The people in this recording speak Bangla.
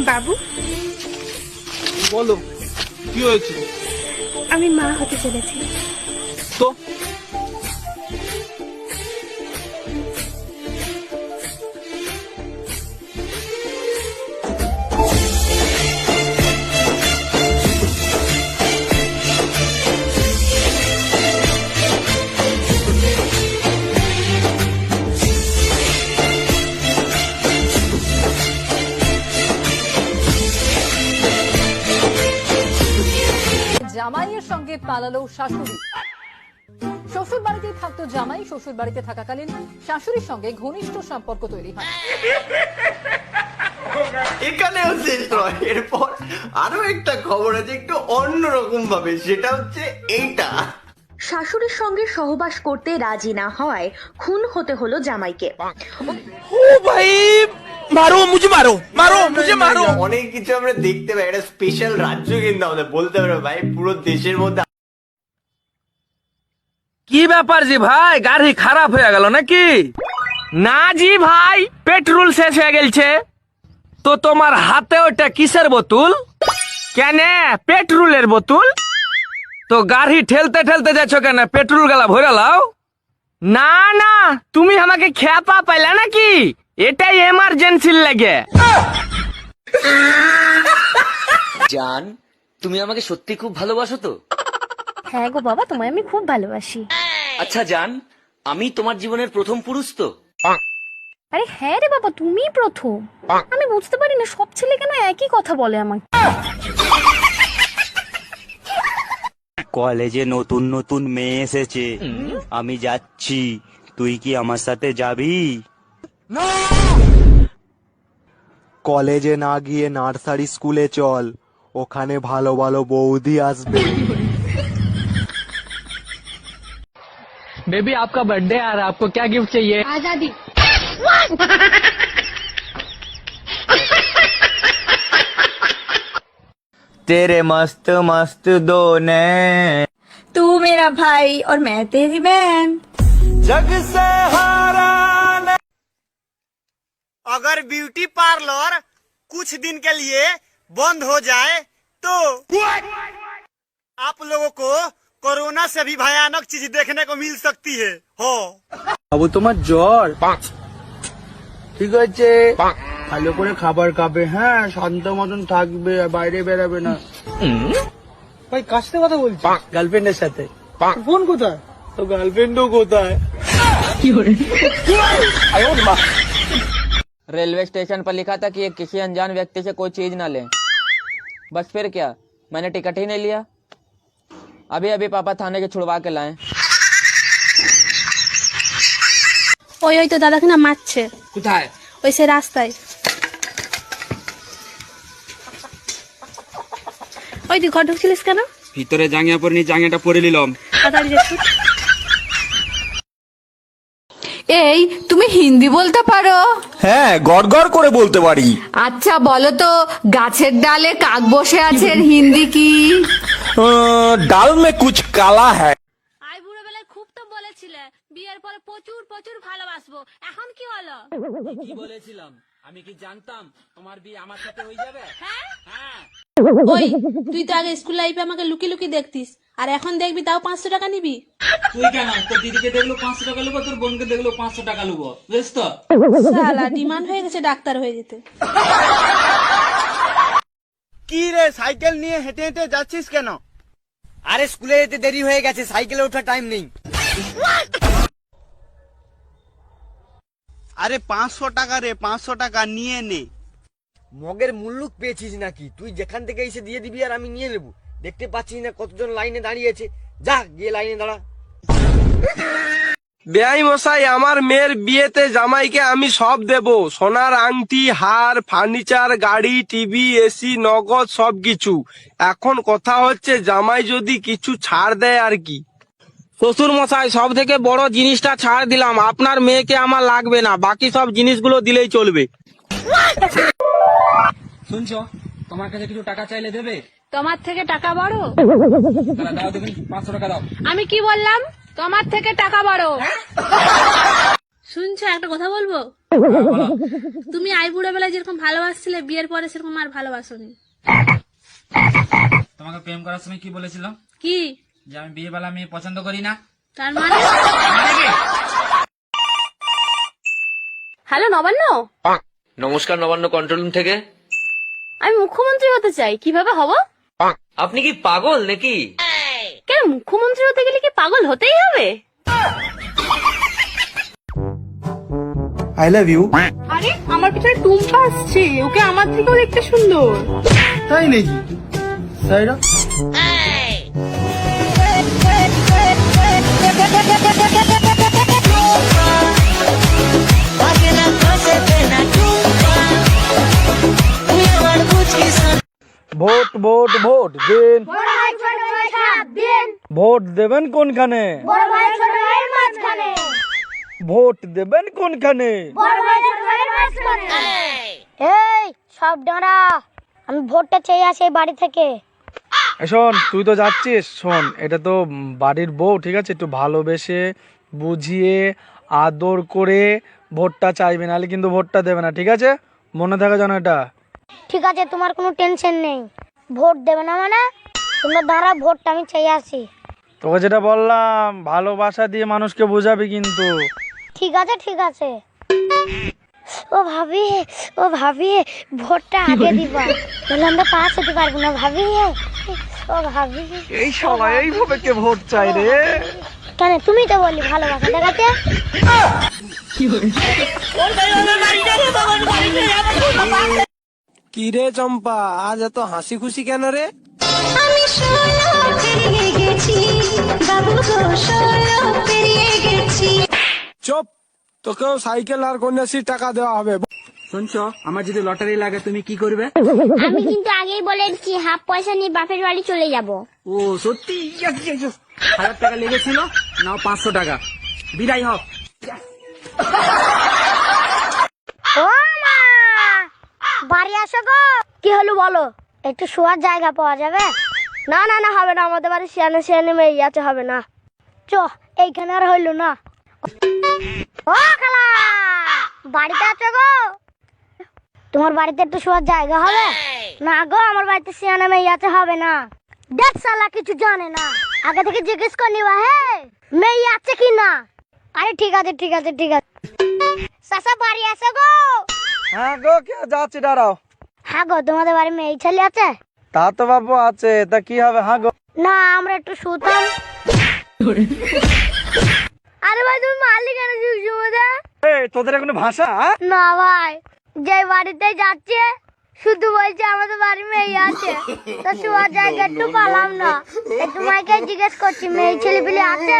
বাবু? বলো কি হয়েছে? আমি মা হতে চলেছি। তো? সঙ্গে পালালো শাশুড়ি। শ্বশুর বাড়িতেই থাকতো জামাই শ্বশুর বাড়িতে থাকাকালীন শাশুড়ির সঙ্গে ঘনিষ্ঠ সম্পর্ক তৈরি হয়। এখানেও শেষ নয়। এরপর আরও একটা খবর আছে একটু অন্যরকম ভাবে সেটা হচ্ছে এইটা। শাশুড়ির সঙ্গে সহবাস করতে রাজি না হওয়ায় খুন হতে হলো জামাইকে। ও ভাই! মারো মুঝে মারো মারো মুঝে মারো। অনেক কিছু আমরা দেখতে পাই। একটা স্পেশাল রাজ্য কিন্তু আমাদের বলতে পারব ভাই পুরো দেশের মধ্যে কি ব্যাপার জি ভাই? গাড়ি খারাপ হয়ে গেল নাকি? না জি ভাই পেট্রোল শেষ হয়ে গেছে তো তোমার হাতে ওটা কিসের বোতল? কেন? পেট্রোলের বোতল? তো গাড়ি ঠেলতে ঠেলতে যাচ্ছ কেন? পেট্রোল গালা ভরে লাও। না না তুমি আমাকে খেপা পাইলা নাকি? এটাই এমার্জেন্সির লাগে। জান তুমি আমাকে সত্যি খুব ভালোবাসো তো? হ্যাঁ গো বাবা তোমায় আমি খুব ভালোবাসি। আচ্ছা জান আমি তোমার জীবনের প্রথম পুরুষ তো? আরে হ্যাঁ রে বাবা তুমিই প্রথম। আমি বুঝতে পারি না সব ছেলে কেন একই কথা বলে আমাকে? কলেজে নতুন নতুন মেয়ে এসেছে। আমি যাচ্ছি। তুই কি আমার সাথে যাবি? কলেজে না গিয়ে নার্সারি স্কুলে চল ওখানে ভালো ভালো বৌদি আসবে बेबी आपका बर्थडे आ रहा है आपको क्या गिफ्ट चाहिए আজাদি তেরে মস্ত মস্ত দোনে तू मेरा भाई और मैं तेरी बहन জগ সে হারা अगर ब्यूटी पार्लर कुछ दिन के लिए बंद हो जाए तो आप लोगों को कोरोना से भी भयानक चीज देखने को मिल सकती है हो বাবু তোমার জ্বর ঠিক আছে ভালো করে খাবার খাবে হ্যাঁ শান্ত মতন থাকবে আর বাইরে বেরাবে না ভাই কার সাথে কথা বলছি গার্লফ্রেন্ডের সাথে ফোন কোথায় তো গার্লফ্রেন্ডও কোথায় रेलवे स्टेशन पर लिखा था कि ये किसी अनजान व्यक्ति से कोई चीज ना लें बस फिर क्या मैंने टिकट ही नहीं लिया अभी अभी पापा थाने के छुड़वा के लाए ওই ওই তো দাদাকে না মারছে কোথায় ওই সে রাস্তায় ওই তুই ঘর ঢুকছিলিস কেন ভিতরে জাঙ্গিয়া পরে নি জাঙ্গিয়াটা পরে নিলাম তাড়াতাড়ি যাচ্ছি এই তুমি হিন্দি বলতে পারো? হ্যাঁ গড় গড় করে বলতে পারি। আচ্ছা বলো তো গাছের ডালে কাক বসে আছে হিন্দি কি? ডাল মে কুছ কালা হ্যায়। আই বুড়োবেলায় খুব তো বলেছিলে বিয়ের পরে প্রচুর প্রচুর ভালোবাসবো। এখন কি হলো? কি বলেছিলাম। আমি কি জানতাম তোমার বিয়ে আমার সাথে হয়ে যাবে? ওই তুই তো আগে স্কুল লাইফে আমাকে লুকি লুকি দেখতিস। আর এখন দেখবি তাও পাঁচশো টাকা নিবি। তুই কেন? তোর দিদিকে দেখল পাঁচশো টাকা লুবো তোর বোনকে দেখল পাঁচশো টাকা লুবো। বুঝছ তো? সালা ডিমান্ড হয়ে গেছে ডাক্তার হয়ে যেতে। কি রে সাইকেল নিয়ে হেঁটে হেঁটে যাচ্ছিস কেন? আরে স্কুলে যেতে দেরি হয়ে গেছে সাইকেলে ওঠার টাইম নেই। আরে পাঁচশো টাকা রে পাঁচশো টাকা নিয়ে নে। মগের মুল্লুক পেয়েছিস নাকি? তুই যেখান থেকে এসে দিয়ে দিবি আর আমি নিয়ে নেব। দেখতে পাচ্ছিস না কতজন লাইনে দাঁড়িয়েছে যা গিয়ে লাইনে দাঁড়া। বেআই মশাই আমার মেয়ের বিয়েতে জামাইকে আমি সব দেব। সোনার আংটি হার ফার্নিচার গাড়ি টিভি এসি নগদ সব কিছু এখন কথা হচ্ছে জামাই যদি কিছু ছাড় দেয় আর কি? শ্বশুর মশাই সব থেকে বড় জিনিসটা ছাড় দিলাম। আপনার মেয়েকে আমার লাগবে না। বাকি সব জিনিসগুলো দিলেই চলবে। শুনছো? তোমার কাছে কিছু টাকা চাইলে দেবে? তোমার থেকে টাকা বড়? দাও পাঁচশো টাকা দাও। আমি কি বললাম? তোমার থেকে টাকা বড়। শুনছো একটা কথা বলব? তুমি আইবুড়ো বেলায় যেরকম ভালোবাসছিলে বিয়ের পরে সেরকম আর ভালোবাসোনি। তোমাকে প্রেম করার সময় কি বলেছিল কি? যে আমি বিয়ে বেলা মেয়ে পছন্দ করি না। তার মানে? হ্যালো নবান্ন? নমস্কার নবান্ন কন্ট্রোল রুম থেকে। আমি মুখ্যমন্ত্রী হতে চাই কীভাবে হব? আপনি কি পাগল নাকি? কেন মুখ্যমন্ত্রী হতে গেলে কি পাগল হতেই হবে? আই লাভ ইউ আরে আমার পিছনে টুম্পা আসছে ওকে আমার থেকেও দেখতে সুন্দর। তাই নাকি? সাইরা? ভোট ভোট দিন। ভোট দেবেন কোনখানে? ভোট দেবেন কোনখানে? এই সব ডাঁড়া। আমি ভোটটা চেয়ে আসি এই বাড়ি থেকে। শোন তুই তো যাচ্ছিস শোন এটা তো বাড়ির বউ ঠিক আছে? একটু ভালোবেসে বুঝিয়ে আদর করে ভোটটা চাইবে নাহলে কিন্তু ভোটটা দেবে না ঠিক আছে? মনে থাকে যেন এটা। ঠিক আছে তোমার কোনো টেনশন নেই। ভোট দেবে না মানে? তোমরা দাঁড়া ভোটটা আমি চেয়ে আসি। তোকে যেটা বললাম ভালোবাসা দিয়ে মানুষকে বোঝাবি কিন্তু। ঠিক আছে ঠিক আছে। ও ভাবি ও ভাবি ভোটটা আগে দিবা। তাহলে আমরা পাস হতে পারব না ভাবি। ও ভাবি। এই সবাই এইভাবে কে ভোট চাই রে? কেন? তুমি তো বললি ভালোবাসা দেখাতে। কি রে চম্পা আজ এত হাসি খুশি কেন রে? চুপ তোকেও সাইকেল আর কন্যাশ্রীর টাকা দেওয়া হবে। শুনছো আমার যদি লটারি লাগে তুমি কি করবে? আমি কিন্তু আগেই বলেছি হাফ পয়সা নিয়ে বাপের বাড়ি চলে যাব। ও সত্যি। হাজার টাকা লেগেছিল নাও পাঁচশো টাকা। বিদায় হোক ও মা বাড়ি আসো গো হলো বলো। একটু শোয়ার জায়গা পাওয়া যাবে? না না না হবে না। আমাদের বাড়ি শিয়ানে শিয়ানে মেয়ে আছে হবে না। চ এইখানে আর হইল না। ও খালা! বাড়িতে আছো গো? তোমার বাড়িতে একটু শোয়ার জায়গা হবে? না গো আমার বাড়িতে শিয়ানে মেয়ে আছে হবে না। দেখ সালা কিছু জানে না। আগে থেকে জিজ্ঞেস করে নিবা হে মেয়ে আছে কি না? আরে ঠিক আছে ঠিক আছে ঠিক আছে। সাসা বাড়ি আসো গো? হ্যাঁ গো কে যাচ্ছি দাঁড়াও। হ্যাঁ গো তোমাদের বাড়ি মেয়ে ছেলে আছে? তা তো বাবু আছে তা কি হবে? হ্যাঁ গো। না আমরা একটু শুতাম। আরে ভাই তুমি মারলি কেন সুসমুদা এই তোদের কোনো ভাষা হ্যাঁ? না ভাই যে বাড়িতে যাচ্ছে শুধু বলছে আমাদের বাড়ি মেয়ে আছে। তো শোয়ার জায়গা একটু পালাম না। এই তোমাকে জিজ্ঞেস করছি মেয়ে ছেলে পেলে আছে?